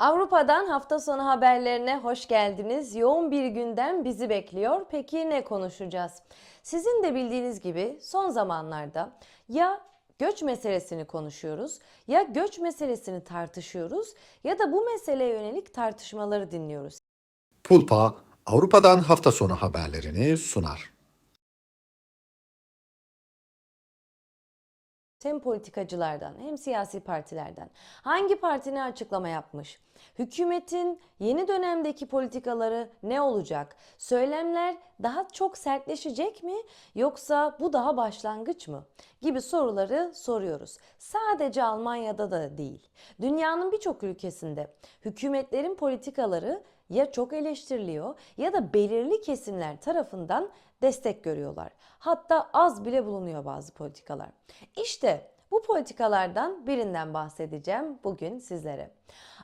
Avrupa'dan hafta sonu haberlerine hoş geldiniz. Yoğun bir gündem bizi bekliyor. Peki ne konuşacağız? Sizin de bildiğiniz gibi son zamanlarda ya göç meselesini konuşuyoruz, ya göç meselesini tartışıyoruz ya da bu meseleye yönelik tartışmaları dinliyoruz. Pulpa Avrupa'dan hafta sonu haberlerini sunar. Hem politikacılardan hem siyasi partilerden hangi parti ne açıklama yapmış? Hükümetin yeni dönemdeki politikaları ne olacak? Söylemler daha çok sertleşecek mi yoksa bu daha başlangıç mı? Gibi soruları soruyoruz. Sadece Almanya'da da değil. Dünyanın birçok ülkesinde hükümetlerin politikaları ya çok eleştiriliyor ya da belirli kesimler tarafından destek görüyorlar. Hatta az bile bulunuyor bazı politikalar. İşte bu politikalardan birinden bahsedeceğim bugün sizlere.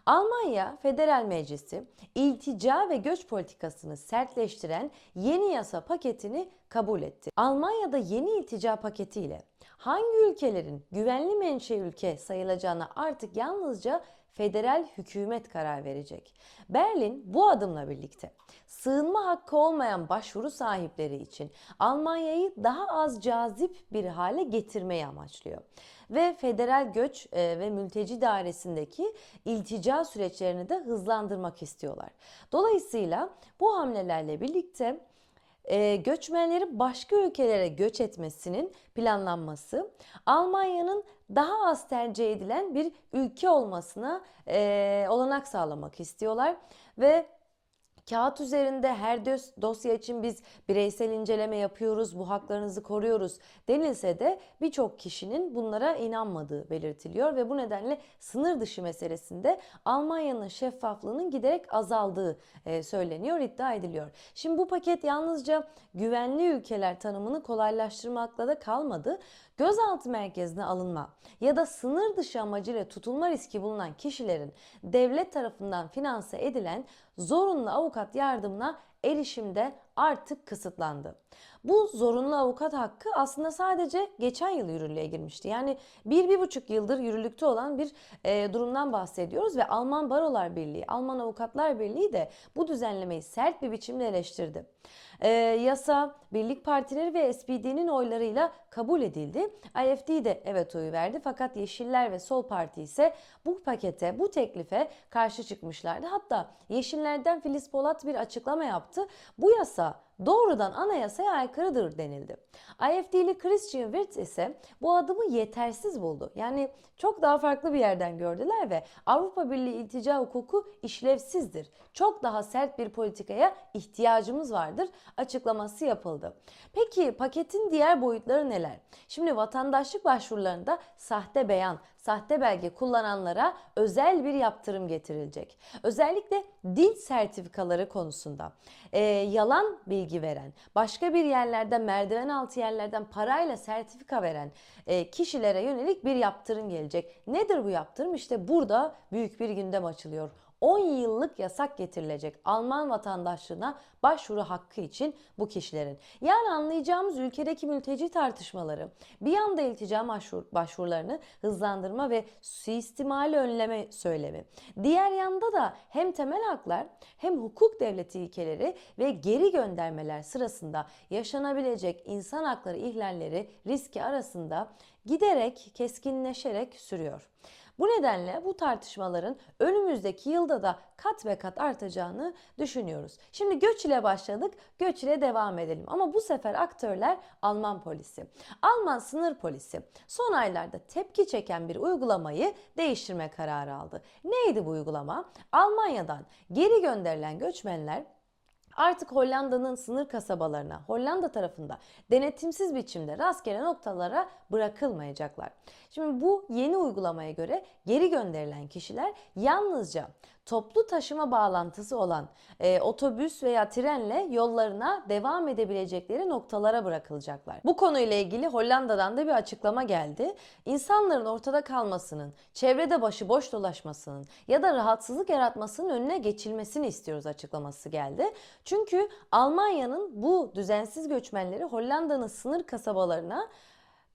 Almanya Federal Meclisi iltica ve göç politikasını sertleştiren yeni yasa paketini kabul etti. Almanya'da yeni iltica paketiyle hangi ülkelerin güvenli menşe ülke sayılacağına artık yalnızca federal hükümet karar verecek. Berlin bu adımla birlikte sığınma hakkı olmayan başvuru sahipleri için Almanya'yı daha az cazip bir hale getirmeyi amaçlıyor. Ve federal göç e, ve mülteci dairesindeki iltica süreçlerini de hızlandırmak istiyorlar. Dolayısıyla bu hamlelerle birlikte e, göçmenlerin başka ülkelere göç etmesinin planlanması Almanya'nın daha az tercih edilen bir ülke olmasına e, olanak sağlamak istiyorlar ve Kağıt üzerinde her dos- dosya için biz bireysel inceleme yapıyoruz, bu haklarınızı koruyoruz denilse de birçok kişinin bunlara inanmadığı belirtiliyor ve bu nedenle sınır dışı meselesinde Almanya'nın şeffaflığının giderek azaldığı e, söyleniyor, iddia ediliyor. Şimdi bu paket yalnızca güvenli ülkeler tanımını kolaylaştırmakla da kalmadı. Gözaltı merkezine alınma ya da sınır dışı amacıyla tutulma riski bulunan kişilerin devlet tarafından finanse edilen zorunlu avukat yardımına erişimde artık kısıtlandı. Bu zorunlu avukat hakkı aslında sadece geçen yıl yürürlüğe girmişti. Yani bir, bir buçuk yıldır yürürlükte olan bir e, durumdan bahsediyoruz ve Alman Barolar Birliği, Alman Avukatlar Birliği de bu düzenlemeyi sert bir biçimde eleştirdi. E, yasa Birlik Partileri ve SPD'nin oylarıyla kabul edildi. AFD de evet oyu verdi fakat Yeşiller ve Sol Parti ise bu pakete, bu teklife karşı çıkmışlardı. Hatta Yeşillerden Filiz Polat bir açıklama yaptı. Bu yasa doğrudan anayasaya aykırıdır denildi. AFD'li Christian Wirtz ise bu adımı yetersiz buldu. Yani çok daha farklı bir yerden gördüler ve Avrupa Birliği iltica hukuku işlevsizdir. Çok daha sert bir politikaya ihtiyacımız vardır açıklaması yapıldı. Peki paketin diğer boyutları neler? Şimdi vatandaşlık başvurularında sahte beyan, sahte belge kullananlara özel bir yaptırım getirilecek. Özellikle dil sertifikaları konusunda e, yalan bilgi veren, başka bir yerlerden merdiven altı yerlerden parayla sertifika veren e, kişilere yönelik bir yaptırım gelecek. Nedir bu yaptırım? İşte burada büyük bir gündem açılıyor. 10 yıllık yasak getirilecek Alman vatandaşlığına başvuru hakkı için bu kişilerin. Yani anlayacağımız ülkedeki mülteci tartışmaları bir yanda iltica başvur, başvurularını hızlandırma ve suistimali önleme söylemi. Diğer yanda da hem temel haklar hem hukuk devleti ilkeleri ve geri göndermeler sırasında yaşanabilecek insan hakları ihlalleri riski arasında giderek keskinleşerek sürüyor. Bu nedenle bu tartışmaların önümüzdeki yılda da kat ve kat artacağını düşünüyoruz. Şimdi göç ile başladık, göç ile devam edelim. Ama bu sefer aktörler Alman polisi. Alman sınır polisi son aylarda tepki çeken bir uygulamayı değiştirme kararı aldı. Neydi bu uygulama? Almanya'dan geri gönderilen göçmenler artık Hollanda'nın sınır kasabalarına, Hollanda tarafında denetimsiz biçimde rastgele noktalara bırakılmayacaklar. Şimdi bu yeni uygulamaya göre geri gönderilen kişiler yalnızca toplu taşıma bağlantısı olan e, otobüs veya trenle yollarına devam edebilecekleri noktalara bırakılacaklar. Bu konuyla ilgili Hollanda'dan da bir açıklama geldi. İnsanların ortada kalmasının, çevrede başıboş dolaşmasının ya da rahatsızlık yaratmasının önüne geçilmesini istiyoruz açıklaması geldi. Çünkü Almanya'nın bu düzensiz göçmenleri Hollanda'nın sınır kasabalarına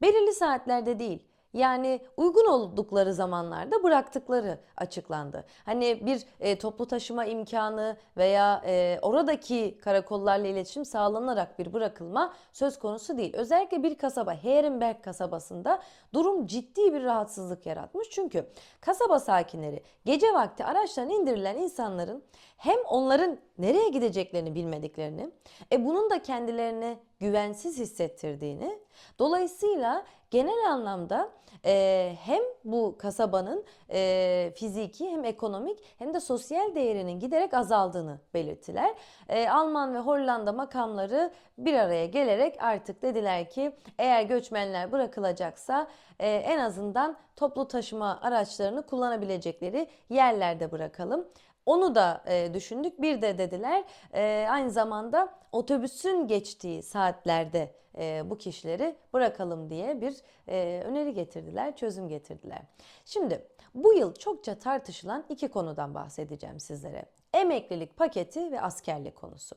belirli saatlerde değil, Yani uygun oldukları zamanlarda bıraktıkları açıklandı. Hani bir e, toplu taşıma imkanı veya e, oradaki karakollarla iletişim sağlanarak bir bırakılma söz konusu değil. Özellikle bir kasaba Herenberg kasabasında durum ciddi bir rahatsızlık yaratmış. Çünkü kasaba sakinleri gece vakti araçtan indirilen insanların hem onların nereye gideceklerini bilmediklerini, e bunun da kendilerini güvensiz hissettirdiğini, dolayısıyla genel anlamda e, hem bu kasabanın e, fiziki hem ekonomik hem de sosyal değerinin giderek azaldığını belirttiler. E, Alman ve Hollanda makamları bir araya gelerek artık dediler ki eğer göçmenler bırakılacaksa e, en azından toplu taşıma araçlarını kullanabilecekleri yerlerde bırakalım. Onu da e, düşündük. Bir de dediler e, aynı zamanda otobüsün geçtiği saatlerde e, bu kişileri bırakalım diye bir e, öneri getirdiler, çözüm getirdiler. Şimdi bu yıl çokça tartışılan iki konudan bahsedeceğim sizlere. Emeklilik paketi ve askerlik konusu.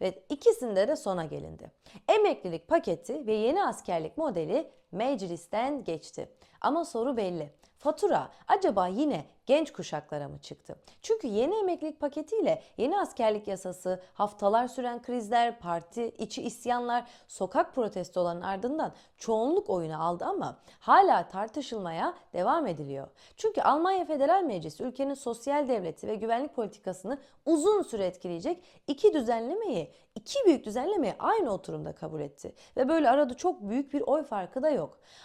Ve ikisinde de sona gelindi. Emeklilik paketi ve yeni askerlik modeli meclisten geçti. Ama soru belli. Fatura acaba yine genç kuşaklara mı çıktı? Çünkü yeni emeklilik paketiyle yeni askerlik yasası, haftalar süren krizler, parti içi isyanlar, sokak protestolarının ardından çoğunluk oyunu aldı ama hala tartışılmaya devam ediliyor. Çünkü Almanya Federal Meclisi ülkenin sosyal devleti ve güvenlik politikasını uzun süre etkileyecek iki düzenlemeyi, iki büyük düzenlemeyi aynı oturumda kabul etti. Ve böyle arada çok büyük bir oy farkı da yok.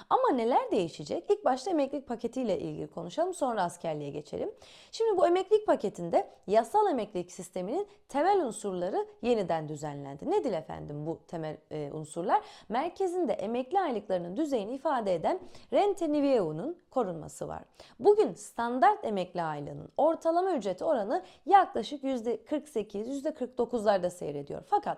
Ama neler değişecek? İlk başta emeklilik paketiyle ilgili konuşalım sonra askerliğe geçelim. Şimdi bu emeklilik paketinde yasal emeklilik sisteminin temel unsurları yeniden düzenlendi. Nedir efendim bu temel e, unsurlar? Merkezinde emekli aylıklarının düzeyini ifade eden rente niveau'nun korunması var. Bugün standart emekli aylığının ortalama ücreti oranı yaklaşık %48, %49'larda seyrediyor. Fakat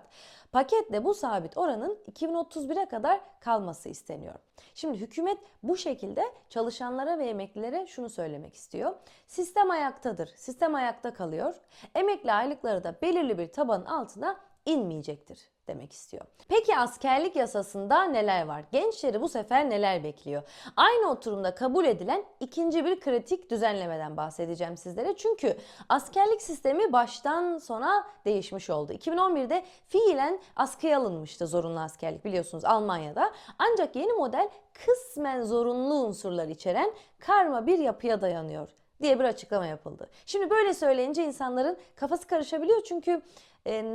paketle bu sabit oranın 2031'e kadar kalması isteniyor. Şimdi hükümet bu şekilde çalışanlara ve emeklilere şunu söylemek istiyor. Sistem ayaktadır. Sistem ayakta kalıyor. Emekli aylıkları da belirli bir tabanın altına inmeyecektir demek istiyor. Peki askerlik yasasında neler var? Gençleri bu sefer neler bekliyor? Aynı oturumda kabul edilen ikinci bir kritik düzenlemeden bahsedeceğim sizlere. Çünkü askerlik sistemi baştan sona değişmiş oldu. 2011'de fiilen askıya alınmıştı zorunlu askerlik biliyorsunuz Almanya'da. Ancak yeni model kısmen zorunlu unsurlar içeren karma bir yapıya dayanıyor diye bir açıklama yapıldı. Şimdi böyle söyleyince insanların kafası karışabiliyor çünkü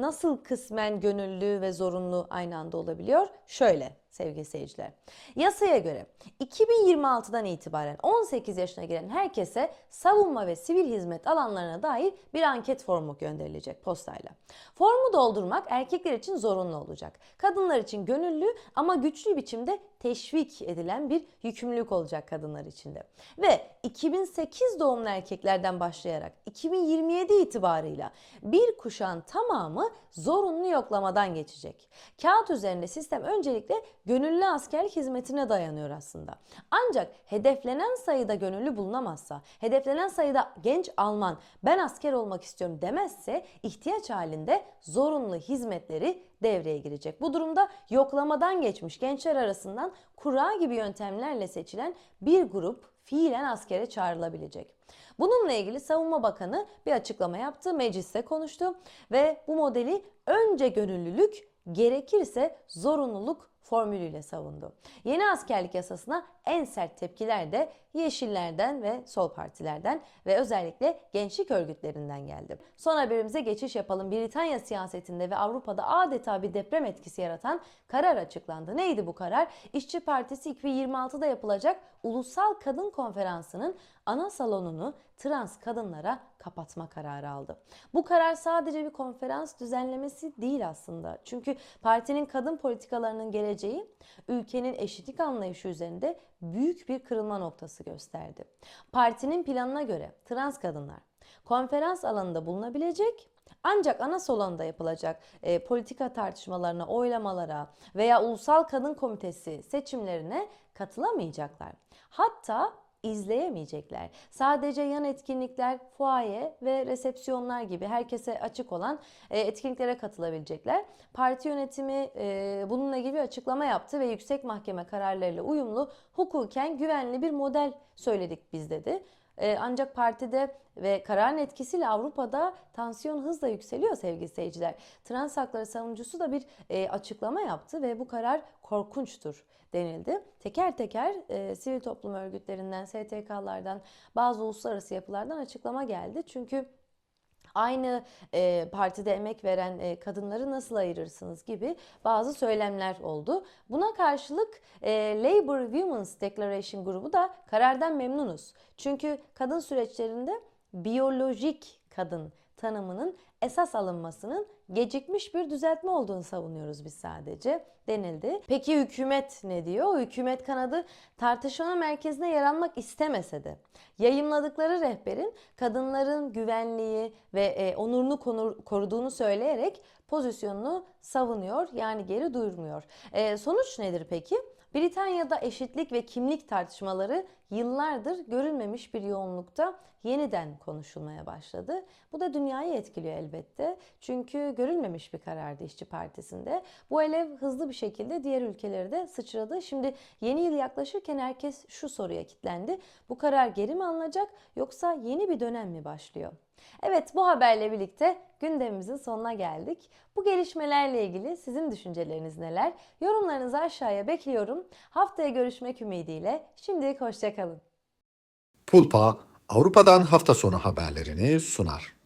nasıl kısmen gönüllü ve zorunlu aynı anda olabiliyor? Şöyle sevgili seyirciler. Yasaya göre 2026'dan itibaren 18 yaşına giren herkese savunma ve sivil hizmet alanlarına dair bir anket formu gönderilecek postayla. Formu doldurmak erkekler için zorunlu olacak. Kadınlar için gönüllü ama güçlü biçimde teşvik edilen bir yükümlülük olacak kadınlar için de. Ve 2008 doğumlu erkeklerden başlayarak 2027 itibarıyla bir kuşağın tamamı zorunlu yoklamadan geçecek. Kağıt üzerinde sistem öncelikle gönüllü askerlik hizmetine dayanıyor aslında. Ancak hedeflenen sayıda gönüllü bulunamazsa, hedeflenen sayıda genç Alman ben asker olmak istiyorum demezse ihtiyaç halinde zorunlu hizmetleri devreye girecek. Bu durumda yoklamadan geçmiş gençler arasından kura gibi yöntemlerle seçilen bir grup fiilen askere çağrılabilecek. Bununla ilgili Savunma Bakanı bir açıklama yaptı, mecliste konuştu ve bu modeli önce gönüllülük, gerekirse zorunluluk formülüyle savundu. Yeni askerlik yasasına en sert tepkiler de Yeşillerden ve Sol Partilerden ve özellikle gençlik örgütlerinden geldi. Son haberimize geçiş yapalım. Britanya siyasetinde ve Avrupa'da adeta bir deprem etkisi yaratan karar açıklandı. Neydi bu karar? İşçi Partisi 2026'da yapılacak Ulusal Kadın Konferansı'nın ana salonunu trans kadınlara kapatma kararı aldı. Bu karar sadece bir konferans düzenlemesi değil aslında. Çünkü partinin kadın politikalarının geleceği ülkenin eşitlik anlayışı üzerinde büyük bir kırılma noktası gösterdi. Partinin planına göre trans kadınlar konferans alanında bulunabilecek ancak ana salonda yapılacak e, politika tartışmalarına, oylamalara veya Ulusal Kadın Komitesi seçimlerine katılamayacaklar. Hatta izleyemeyecekler. Sadece yan etkinlikler, fuaye ve resepsiyonlar gibi herkese açık olan e, etkinliklere katılabilecekler. Parti yönetimi e, bununla ilgili açıklama yaptı ve yüksek mahkeme kararlarıyla uyumlu, hukuken güvenli bir model söyledik biz dedi. E, ancak partide ve kararın etkisiyle Avrupa'da tansiyon hızla yükseliyor sevgili seyirciler. Trans hakları savunucusu da bir e, açıklama yaptı ve bu karar korkunçtur denildi. Teker teker e, sivil toplum örgütlerinden, STK'lardan, bazı uluslararası yapılardan açıklama geldi. Çünkü aynı e, partide emek veren e, kadınları nasıl ayırırsınız gibi bazı söylemler oldu. Buna karşılık e, Labor Women's Declaration grubu da karardan memnunuz. Çünkü kadın süreçlerinde biyolojik kadın tanımının esas alınmasının gecikmiş bir düzeltme olduğunu savunuyoruz biz sadece denildi. Peki hükümet ne diyor? Hükümet kanadı tartışma merkezine yer almak istemese de yayımladıkları rehberin kadınların güvenliği ve e, onurunu konur- koruduğunu söyleyerek pozisyonunu savunuyor yani geri duyurmuyor. E, sonuç nedir peki? Britanya'da eşitlik ve kimlik tartışmaları yıllardır görülmemiş bir yoğunlukta yeniden konuşulmaya başladı. Bu da dünyayı etkiliyor elbette. Çünkü görülmemiş bir karardı İşçi Partisi'nde. Bu alev hızlı bir şekilde diğer ülkeleri de sıçradı. Şimdi yeni yıl yaklaşırken herkes şu soruya kilitlendi. Bu karar geri mi alınacak yoksa yeni bir dönem mi başlıyor? Evet bu haberle birlikte gündemimizin sonuna geldik. Bu gelişmelerle ilgili sizin düşünceleriniz neler? Yorumlarınızı aşağıya bekliyorum. Haftaya görüşmek ümidiyle. Şimdilik hoşçakalın. Pulpa Avrupa'dan hafta sonu haberlerini sunar.